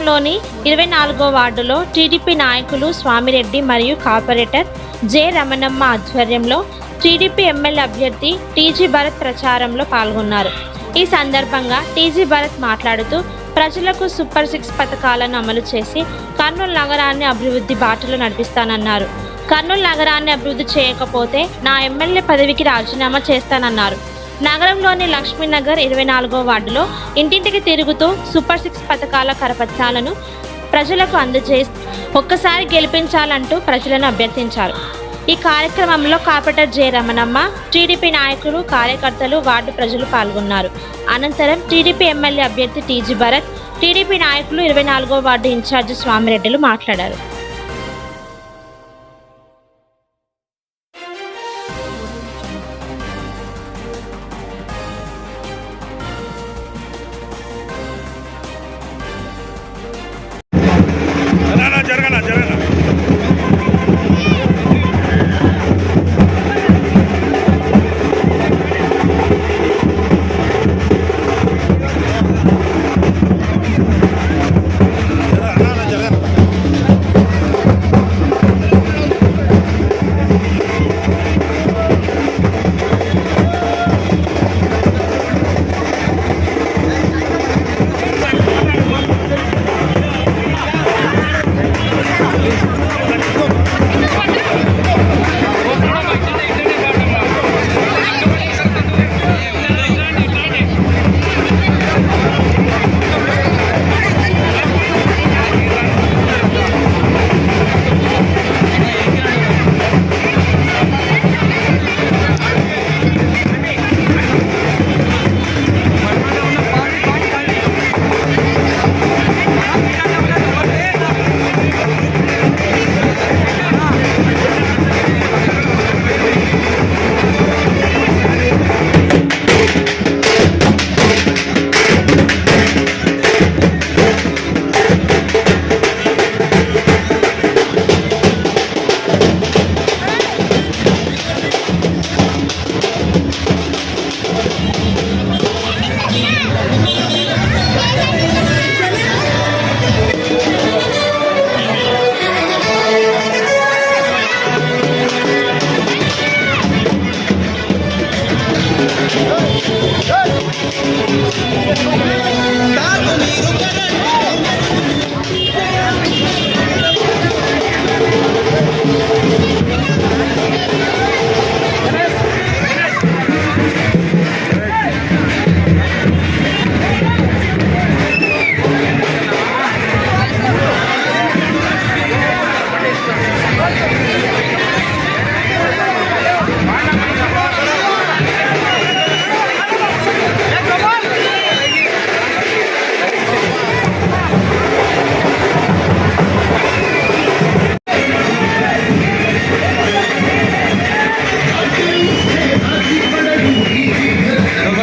నగరంలోని ఇరవై నాలుగో వార్డులో టీడీపీ నాయకులు స్వామిరెడ్డి మరియు కార్పొరేటర్ జె రమణమ్మ ఆధ్వర్యంలో టీడీపీ ఎమ్మెల్యే అభ్యర్థి టీజీ భరత్ ప్రచారంలో పాల్గొన్నారు. ఈ సందర్భంగా టీజీ భరత్ మాట్లాడుతూ ప్రజలకు సూపర్ సిక్స్ పథకాలను అమలు చేసి కర్నూలు నగరాన్ని అభివృద్ధి బాటలో నడిపిస్తానన్నారు. కర్నూలు నగరాన్ని అభివృద్ధి చేయకపోతే నా ఎమ్మెల్యే పదవికి రాజీనామా చేస్తానన్నారు. నగరంలోని లక్ష్మీనగర్ ఇరవై నాలుగో వార్డులో ఇంటింటికి తిరుగుతూ సూపర్ సిక్స్ పథకాల కరపత్రాలను ప్రజలకు అందజేసి ఒక్కసారి గెలిపించాలంటూ ప్రజలను అభ్యర్థించారు. ఈ కార్యక్రమంలో కార్పొరేటర్ జె రమణమ్మ టీడీపీ నాయకులు కార్యకర్తలు వార్డు ప్రజలు పాల్గొన్నారు. అనంతరం టీడీపీ ఎమ్మెల్యే అభ్యర్థి టీజీ భరత్ టీడీపీ నాయకులు ఇరవై నాలుగో వార్డు ఇన్ఛార్జి స్వామిరెడ్డిలు మాట్లాడారు.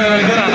de la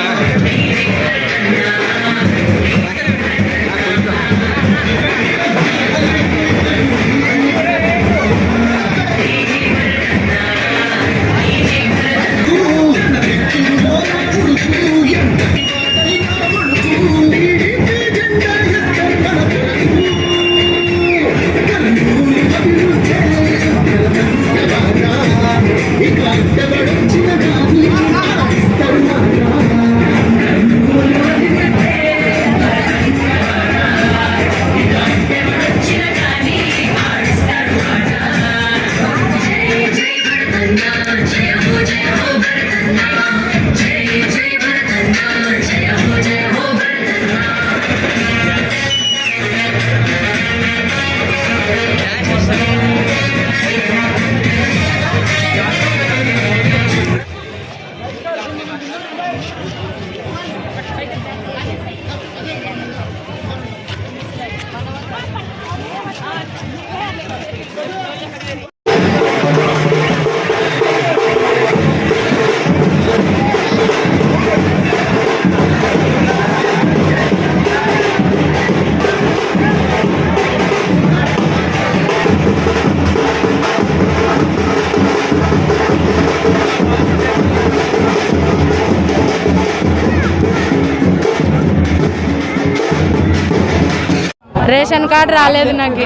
రేషన్ కార్డు రాలేదు నాకు.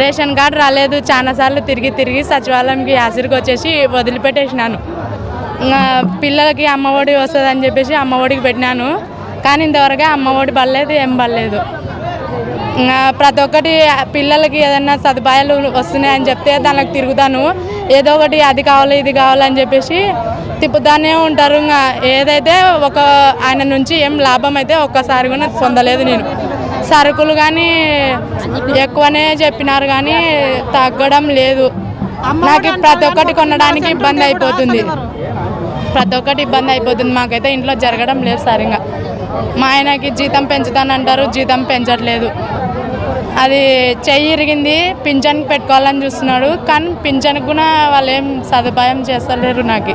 రేషన్ కార్డు రాలేదు. చాలాసార్లు తిరిగి తిరిగి సచివాలయంకి హాజరుకి వచ్చేసి వదిలిపెట్టేసినాను. పిల్లలకి అమ్మఒడి వస్తుందని చెప్పేసి అమ్మఒడికి పెట్టినాను. కానీ ఇంతవరకు అమ్మఒడి పడలేదు ఏం పడలేదు. ప్రతి ఒక్కటి పిల్లలకి ఏదైనా సదుపాయాలు వస్తున్నాయని చెప్తే దానికి తిరుగుతాను. ఏదో ఒకటి అది కావాలి ఇది కావాలని చెప్పేసి తిప్పుతానే ఉంటారు. ఇంకా ఏదైతే ఒక ఆయన నుంచి ఏం లాభం అయితే ఒక్కసారి కూడా పొందలేదు నేను. సరుకులు కానీ ఎక్కువనే చెప్పినారు కానీ తగ్గడం లేదు. నాకు ప్రతి ఒక్కటి కొనడానికి ఇబ్బంది అయిపోతుంది. ప్రతి ఒక్కటి ఇబ్బంది అయిపోతుంది. మాకైతే ఇంట్లో జరగడం లేదు సరిగా. మా ఆయనకి జీతం పెంచుతానంటారు జీతం పెంచట్లేదు. అది చెయ్యి ఇరిగింది పింఛన్కి పెట్టుకోవాలని చూస్తున్నాడు. కానీ పింఛన్కి కూడా వాళ్ళు ఏం సదుపాయం చేస్తలేరు నాకు.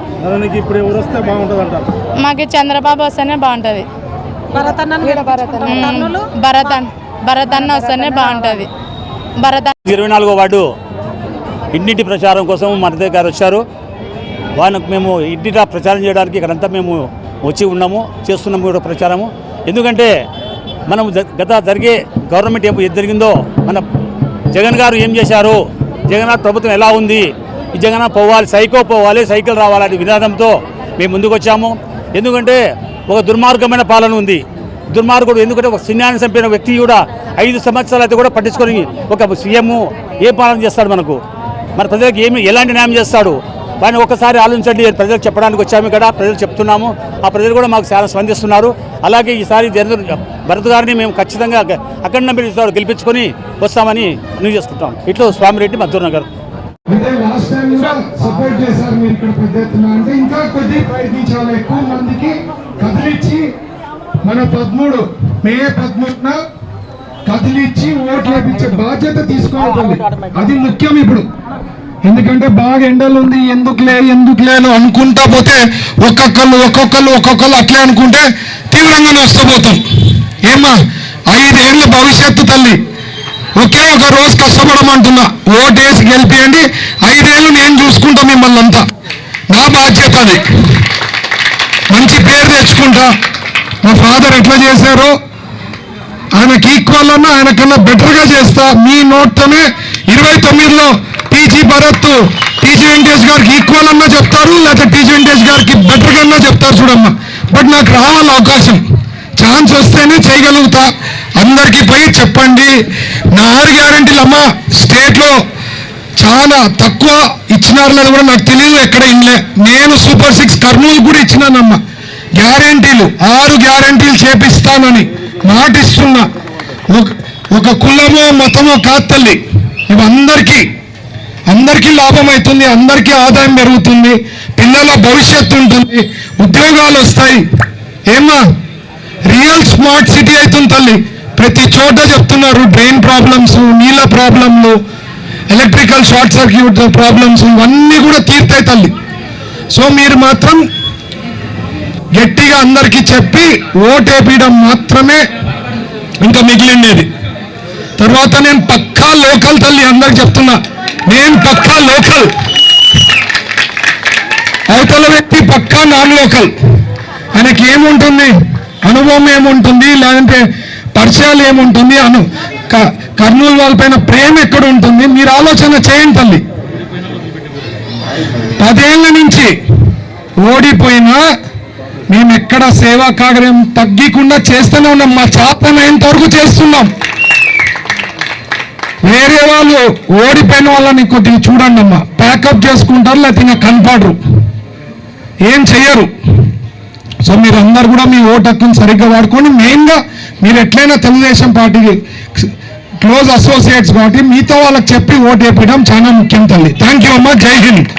మాకు చంద్రబాబు వస్తేనే బాగుంటుంది. భరత్ అన్న భరత్ అన్న వస్తేనే బాగుంటుంది. భరత్ ఇరవై నాలుగో వార్డు ఇంటింటి ప్రచారం కోసం మన గారు వచ్చారు. వాళ్ళకు మేము ఇంటింటా ప్రచారం చేయడానికి ఇక్కడంతా మేము వచ్చి ఉన్నాము చేస్తున్నాము కూడా ప్రచారము. ఎందుకంటే మనం గత జరిగే గవర్నమెంట్ ఏం జరిగిందో మన జగన్ గారు ఏం చేశారు? జగన్ గారు ప్రభుత్వం ఎలా ఉంది? ఈ జగన్ పోవాలి సైకో పోవాలి సైకిల్ రావాలనే విధానంతో మేము ముందుకు వచ్చాము ఎందుకంటే ఒక దుర్మార్గమైన పాలన ఉంది. దుర్మార్గుడు ఎందుకంటే ఒక సిన్యాన్ని చంపిన వ్యక్తి కూడా ఐదు సంవత్సరాలు అయితే కూడా పట్టించుకొని ఒక సీఎం ఏ పాలన చేస్తాడు మనకు? మన ప్రజలకు ఏమి ఎలాంటి న్యాయం చేస్తాడు? వాడిని ఒక్కసారి ఆలోచించండి. ప్రజలకు చెప్పడానికి వచ్చాము ఇక్కడ ప్రజలు చెప్తున్నాము. ఆ ప్రజలు కూడా మాకు చాలా స్పందిస్తున్నారు. అలాగే ఈసారి జనరల్ భరత్ గారిని మేము ఖచ్చితంగా అఖండ బిడ్డ గెలిపించుకొని వస్తామని అనువు చేసుకుంటాం. ఇట్లు స్వామిరెడ్డి మద్దూరు నగర్ అంటే లాస్ట్ టైం కూడా సపోర్ట్ చేశారు మీరు ఇక్కడ పెద్ద ఎత్తున. అంటే ఇంకా కొద్దిగా ప్రయత్నించాలి. ఎక్కువ మందికి కదిలిచ్చి మన పదమూడు మే పదమూడున కదిలిచ్చి ఓట్లు వేపించే బాధ్యత తీసుకోవాలి. అది ముఖ్యం ఇప్పుడు. ఎందుకంటే బాగా ఎండలు ఉంది ఎందుకులే ఎందుకులే అని అనుకుంటా పోతే ఒక్కొక్కళ్ళు ఒక్కొక్కళ్ళు ఒక్కొక్కళ్ళు అట్లే అనుకుంటే తీవ్రంగా నష్టపోతాం ఏమ్మా ఐదేళ్ళు భవిష్యత్తు తల్లి. ఒకే ఒక రోజు కష్టపడమంటున్నా. ఓటేసి గెలిపియండి ఐదేళ్ళు నేను చూసుకుంటా మిమ్మల్ని అంతా నా బాధ్యత అది. పేరు మా ఫాదర్ ఎట్లా చేశారో ఆయనకి ఈక్వల్ అన్న ఆయన కన్నా బెటర్గా చేస్తా. మీ నోట్తోనే ఇరవై తొమ్మిదిలో టీజీ భరత్ టీజీ వెంకటేష్ గారికి ఈక్వల్ అన్నా చెప్తారు లేకపోతే టీజీ వెంకటేష్ గారికి బెటర్గా అన్నా చెప్తారు చూడమ్మా. బట్ నాకు రావాలి అవకాశం. ఛాన్స్ వస్తేనే చేయగలుగుతా. అందరికీ పోయి చెప్పండి. నా ఆరు గ్యారంటీలు అమ్మ స్టేట్లో చాలా తక్కువ ఇచ్చినారు లేదు కూడా నాకు తెలియదు ఎక్కడ ఇన్లే. నేను సూపర్ సిక్స్ కర్నూలు కూడా ఇచ్చినానమ్మా. గ్యారంటీలు ఆరు గ్యారంటీలు చేపిస్తానని మాటిస్తున్నా ఒక ఒక కులమో మతమో కాదు తల్లి. అందరికీ అందరికీ లాభం అవుతుంది అందరికీ ఆదాయం పెరుగుతుంది పిల్లల భవిష్యత్తు ఉంటుంది ఉద్యోగాలు వస్తాయి. ఏమా రియల్ స్మార్ట్ సిటీ అవుతుంది తల్లి. ప్రతి చోట చెప్తున్నారు డ్రైన్ ప్రాబ్లమ్స్ నీళ్ళ ప్రాబ్లంలు ఎలక్ట్రికల్ షార్ట్ సర్క్యూట్ ప్రాబ్లమ్స్ ఇవన్నీ కూడా తీర్తాయి తల్లి. సో మీరు మాత్రం గట్టిగా అందరికీ చెప్పి ఓటేపీయడం మాత్రమే ఇంకా మిగిలిండేది. తర్వాత నేను పక్కా లోకల్ తల్లి అందరికి చెప్తున్నా నేను పక్కా లోకల్. అవతల వ్యక్తి పక్కా నాన్ లోకల్. ఆయనకి ఏముంటుంది? అనుభవం ఏముంటుంది? లేదంటే పరిచయాలు ఏముంటుంది? అను కర్నూలు వాళ్ళపైన ప్రేమ ఎక్కడ ఉంటుంది మీరు ఆలోచన చేయండి తల్లి. పదేళ్ళ నుంచి ఓడిపోయినా మేము ఎక్కడ సేవా కార్యం తగ్గకుండా చేస్తూనే ఉన్నాం. మా చేతనైనంత వరకు చేస్తున్నాం? వేరే వాళ్ళు ఓడిపోయిన వాళ్ళని కొద్దిగా చూడండి అమ్మా. ప్యాకప్ చేసుకుంటారు లేకపోతే కనపడరు. ఏం చెయ్యరు? సో మీరు అందరు కూడా మీ ఓటు హక్కును సరిగ్గా వాడుకొని మెయిన్గా మీరు ఎట్లయినా తెలుగుదేశం పార్టీకి క్లోజ్ అసోసియేట్స్ కాబట్టి మీతో వాళ్ళకి చెప్పి ఓటు వేపించడం చాలా ముఖ్యం తల్లి. థ్యాంక్ యూ అమ్మా. జై హింద్.